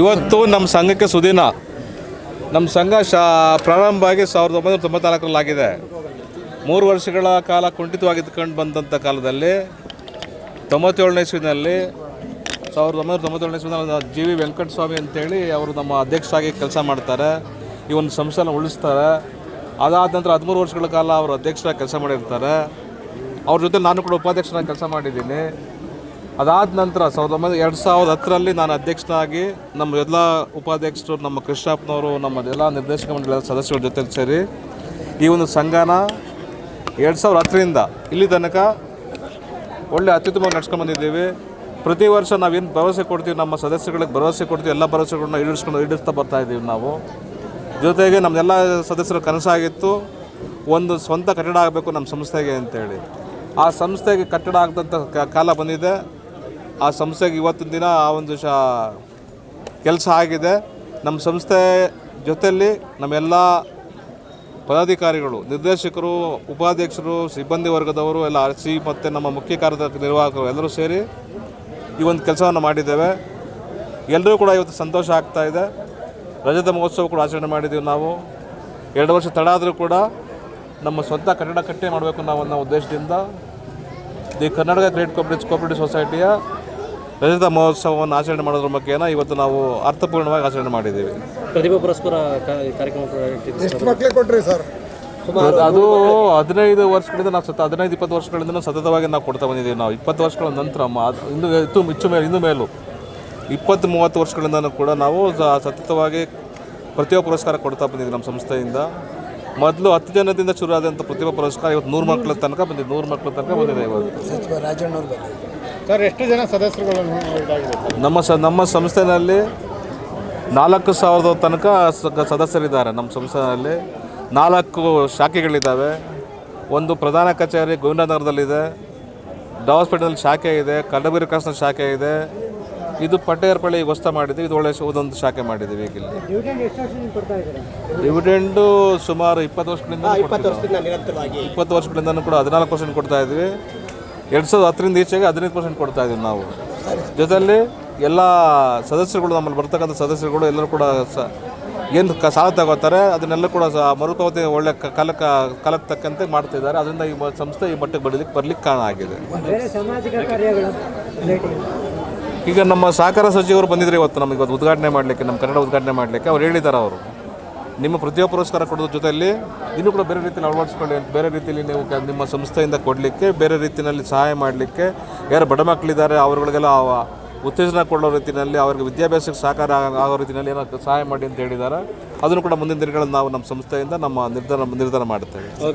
ಇವತ್ತು ನಮ್ಮ ಸಂಘಕ್ಕೆ ಸುದಿನ. ನಮ್ಮ ಸಂಘ ಶಾ ಪ್ರಾರಂಭ ಆಗಿ ಸಾವಿರದ ಒಂಬೈನೂರ ತೊಂಬತ್ನಾಲ್ಕರಲ್ಲಾಗಿದೆ. ಮೂರು ವರ್ಷಗಳ ಕಾಲ ಕುಂಠಿತವಾಗಿದ್ದುಕೊಂಡು ಬಂದಂಥ ಕಾಲದಲ್ಲಿ ತೊಂಬತ್ತೇಳನೇ ಇಸ್ವಿನಲ್ಲಿ ಸಾವಿರದ ಒಂಬೈನೂರ ತೊಂಬತ್ತೇಳನೇ ಇಸ್ವಿನಲ್ಲಿ ಜಿ ವಿ ವೆಂಕಟಸ್ವಾಮಿ ಅಂತೇಳಿ ಅವರು ನಮ್ಮ ಅಧ್ಯಕ್ಷರಾಗಿ ಕೆಲಸ ಮಾಡ್ತಾರೆ. ಈ ಒಂದು ಸಂಸ್ಥೆನ ಉಳಿಸ್ತಾರೆ. ಅದಾದ ನಂತರ ಹದಿಮೂರು ವರ್ಷಗಳ ಕಾಲ ಅವರು ಅಧ್ಯಕ್ಷರಾಗಿ ಕೆಲಸ ಮಾಡಿರ್ತಾರೆ. ಅವ್ರ ಜೊತೆ ನಾನು ಕೂಡ ಉಪಾಧ್ಯಕ್ಷರಾಗಿ ಕೆಲಸ ಮಾಡಿದ್ದೀನಿ. ಅದಾದ ನಂತರ ಸಾವಿರದ ಒಂಬೈನೂರ ಎರಡು ಸಾವಿರದ ಹತ್ತರಲ್ಲಿ ನಾನು ಅಧ್ಯಕ್ಷನಾಗಿ ನಮ್ಮ ಎಲ್ಲ ಉಪಾಧ್ಯಕ್ಷರು, ನಮ್ಮ ಕೃಷ್ಣಪ್ಪನವರು, ನಮ್ಮ ಎಲ್ಲ ನಿರ್ದೇಶಕ ಮಂಡಳಿ ಸದಸ್ಯರ ಜೊತೆ ಸೇರಿ ಈ ಒಂದು ಸಂಘನ ಎರಡು ಸಾವಿರದ ಹತ್ತರಿಂದ ಇಲ್ಲಿ ತನಕ ಒಳ್ಳೆ ಅತ್ಯುತ್ತಮ ನಡ್ಸ್ಕೊಂಡು ಬಂದಿದ್ದೀವಿ. ಪ್ರತಿ ವರ್ಷ ನಾವೇನು ಭರವಸೆ ಕೊಡ್ತೀವಿ, ನಮ್ಮ ಸದಸ್ಯಗಳಿಗೆ ಭರವಸೆ ಕೊಡ್ತೀವಿ, ಎಲ್ಲ ಭರವಸೆಗಳನ್ನ ಈಡಿಸ್ಕೊಂಡು ಈಡಿಸ್ತಾ ಬರ್ತಾ ಇದ್ದೀವಿ ನಾವು. ಜೊತೆಗೆ ನಮ್ಮೆಲ್ಲ ಸದಸ್ಯರ ಕನಸಾಗಿತ್ತು ಒಂದು ಸ್ವಂತ ಕಟ್ಟಡ ಆಗಬೇಕು ನಮ್ಮ ಸಂಸ್ಥೆಗೆ ಅಂತೇಳಿ. ಆ ಸಂಸ್ಥೆಗೆ ಕಟ್ಟಡ ಆಗದಂಥ ಕಾಲ ಬಂದಿದೆ. ಆ ಸಂಸ್ಥೆಗೆ ಇವತ್ತಿನ ದಿನ ಆ ಒಂದು ಶ ಕೆಲಸ ಆಗಿದೆ. ನಮ್ಮ ಸಂಸ್ಥೆ ಜೊತೆಯಲ್ಲಿ ನಮ್ಮೆಲ್ಲ ಪದಾಧಿಕಾರಿಗಳು, ನಿರ್ದೇಶಕರು, ಉಪಾಧ್ಯಕ್ಷರು, ಸಿಬ್ಬಂದಿ ವರ್ಗದವರು, ಎಲ್ಲ ಆರ್ ಸಿ ಮತ್ತು ನಮ್ಮ ಮುಖ್ಯ ಕಾರ್ಯದರ್ಶಿ ನಿರ್ವಾಹಕರು ಎಲ್ಲರೂ ಸೇರಿ ಈ ಒಂದು ಕೆಲಸವನ್ನು ಮಾಡಿದ್ದೇವೆ. ಎಲ್ಲರೂ ಕೂಡ ಇವತ್ತು ಸಂತೋಷ ಆಗ್ತಾ ಇದೆ. ರಜತ ಮಹೋತ್ಸವ ಕೂಡ ಆಚರಣೆ ಮಾಡಿದ್ದೀವಿ ನಾವು. ಎರಡು ವರ್ಷ ತಡ ಆದರೂ ಕೂಡ ನಮ್ಮ ಸ್ವಂತ ಕಟ್ಟಡ ಕಟ್ಟೆ ಮಾಡಬೇಕು ನಾವು ಅನ್ನೋ ಉದ್ದೇಶದಿಂದ the Karnataka credit cooperative cooperative ಸೊಸೈಟಿಯ ರಜತ ಮಹೋತ್ಸವವನ್ನು ಆಚರಣೆ ಮಾಡೋದ್ರ ಬಗ್ಗೆ ಇವತ್ತು ನಾವು ಅರ್ಥಪೂರ್ಣವಾಗಿ ಆಚರಣೆ ಮಾಡಿದ್ದೀವಿ. ಪ್ರತಿಭಾ ಪುರಸ್ಕಾರ ಕಾರ್ಯಕ್ರಮ ಕೊಟ್ಟರೆ ಎಷ್ಟು ಮಕ್ಳಿಗೆ ಕೊಟ್ರಿ ಸರ್? ಅದು ಹದಿನೈದು ವರ್ಷಗಳಿಂದ ನಾವು ಸತ ಹದಿನೈದು ಇಪ್ಪತ್ತು ವರ್ಷಗಳಿಂದ ನಾವು ಸತತವಾಗಿ ನಾವು ಕೊಡ್ತಾ ಬಂದಿದ್ದೀವಿ ನಾವು. ಇಪ್ಪತ್ತು ವರ್ಷಗಳ ನಂತರ ಇನ್ನು ಇತ್ತು ಹೆಚ್ಚು ಮೇಲೆ ಇನ್ನು ಮೇಲೂ. ಇಪ್ಪತ್ತು ಮೂವತ್ತು ವರ್ಷಗಳಿಂದ ಕೂಡ ನಾವು ಸತತವಾಗಿ ಪ್ರತಿಭಾ ಪುರಸ್ಕಾರ ಕೊಡ್ತಾ ಬಂದಿದ್ದೀವಿ ನಮ್ಮ ಸಂಸ್ಥೆಯಿಂದ. ಮೊದಲು ಹತ್ತು ಜನದಿಂದ ಶುರು ಆದಂಥ ಪ್ರತಿಭಾ ಪುರಸ್ಕಾರ ಇವತ್ತು ನೂರು ಮಕ್ಕಳ ತನಕ ಬಂದಿದೆ ನೂರು ಮಕ್ಕಳ ತನಕ ಬಂದಿದೆ ಇವತ್ತು. ಸಚಿವ ಸರ್ ಎಷ್ಟು ಜನ ಸದಸ್ಯರುಗಳನ್ನು ಇದಾಗಿದೆ? ನಮ್ಮ ಸ ನಮ್ಮ ಸಂಸ್ಥೆಯಲ್ಲಿ ನಾಲ್ಕು ಸಾವಿರದ ತನಕ ಸ- ಸದಸ್ಯರಿದ್ದಾರೆ. ನಮ್ಮ ಸಂಸ್ಥೆಯಲ್ಲಿ ನಾಲ್ಕು ಶಾಖೆಗಳಿದ್ದಾವೆ. ಒಂದು ಪ್ರಧಾನ ಕಚೇರಿ ಗೋವಿಂದನಗರದಲ್ಲಿದೆ. ಡಾವಸ್ಪೇಟೆನಲ್ಲಿ ಶಾಖೆ ಇದೆ ಕಡಬೀರ ಕಾಸ್ನ ಶಾಖೆ ಇದೆ. ಇದು ಪಟ್ಟೇರ್ಪಳ್ಳಿ ವಸ್ತ ಮಾಡಿದ್ವಿ. ಇದು ಒಳ್ಳೆ ಒಂದೊಂದು ಶಾಖೆ ಮಾಡಿದ್ದೀವಿ ಈಗ ಇಲ್ಲಿ. ಡಿವಿಡೆಂಡು ಸುಮಾರು ಇಪ್ಪತ್ತು ವರ್ಷಗಳಿಂದ ನಿರಂತರವಾಗಿ. ಇಪ್ಪತ್ತು ವರ್ಷಗಳಿಂದ ಕೂಡ ಹದಿನಾಲ್ಕು ಪರ್ಸೆಂಟ್ ಕೊಡ್ತಾ ಇದ್ವಿ ಎರಡು ಸಾವಿರದ ಹತ್ತರಿಂದ ಈಚೆಗೆ ಹದಿನೈದು ಪರ್ಸೆಂಟ್ ಕೊಡ್ತಾ ಇದ್ದೀವಿ ನಾವು. ಜೊತೆಯಲ್ಲಿ ಎಲ್ಲ ಸದಸ್ಯರುಗಳು ನಮ್ಮಲ್ಲಿ ಬರ್ತಕ್ಕಂಥ ಸದಸ್ಯರುಗಳು ಎಲ್ಲರೂ ಕೂಡ ಸ, ಏನು ಕ, ಸಾಲ ತಗೋತಾರೆ, ಅದನ್ನೆಲ್ಲ ಕೂಡ ಸ, ಮರುಪಾವತಿ ಒಳ್ಳೆ ಕಲ ಕಾಲಕ್ಕೆ ತಕ್ಕಂತೆ ಮಾಡ್ತಿದ್ದಾರೆ ಅದರಿಂದ ಈ ಸಂಸ್ಥೆ ಈ ಮಟ್ಟಕ್ಕೆ ಬರಲಿಕ್ಕೆ ಬರಲಿಕ್ಕೆ ಕಾರಣ ಆಗಿದೆ. ಈಗ ನಮ್ಮ ಸಹಕಾರ ಸಚಿವರು ಬಂದಿದ್ರು ಇವತ್ತು ನಮಗೆ ಇವತ್ತು ಉದ್ಘಾಟನೆ ಮಾಡಲಿಕ್ಕೆ, ನಮ್ಮ ಕನ್ನಡ ಉದ್ಘಾಟನೆ ಮಾಡಲಿಕ್ಕೆ ಅವ್ರು ಹೇಳಿದ್ದಾರೆ ಅವರು. ನಿಮ್ಮ ಪ್ರತಿಯೊಬ್ಬ ಪುರಸ್ಕಾರ ಕೊಡೋದ್ರ ಜೊತೆಯಲ್ಲಿ ಇನ್ನೂ ಕೂಡ ಬೇರೆ ರೀತಿಯಲ್ಲಿ ಅಳವಡಿಸ್ಕೊಳ್ಳಿ ಬೇರೆ ರೀತಿಯಲ್ಲಿ ನೀವು ನಿಮ್ಮ ಸಂಸ್ಥೆಯಿಂದ ಕೊಡಲಿಕ್ಕೆ, ಬೇರೆ ರೀತಿಯಲ್ಲಿ ಸಹಾಯ ಮಾಡಲಿಕ್ಕೆ ಯಾರು ಬಡ ಮಕ್ಕಳಿದ್ದಾರೆ ಅವರುಗಳಿಗೆಲ್ಲ ಉತ್ತೇಜನ ಕೊಡೋ ರೀತಿಯಲ್ಲಿ, ಅವರಿಗೆ ವಿದ್ಯಾಭ್ಯಾಸಕ್ಕೆ ಸಹಕಾರ ಆಗ- ರೀತಿಯಲ್ಲಿ ಏನೋ ಸಹಾಯ ಮಾಡಿ ಅಂತ ಹೇಳಿದ್ದಾರೆ. ಅದನ್ನು ಕೂಡ ಮುಂದಿನ ದಿನಗಳಲ್ಲಿ ನಾವು ನಮ್ಮ ಸಂಸ್ಥೆಯಿಂದ ನಮ್ಮ ನಿರ್ಧಾರ ನಿರ್ಧಾರ ಮಾಡ್ತೇವೆ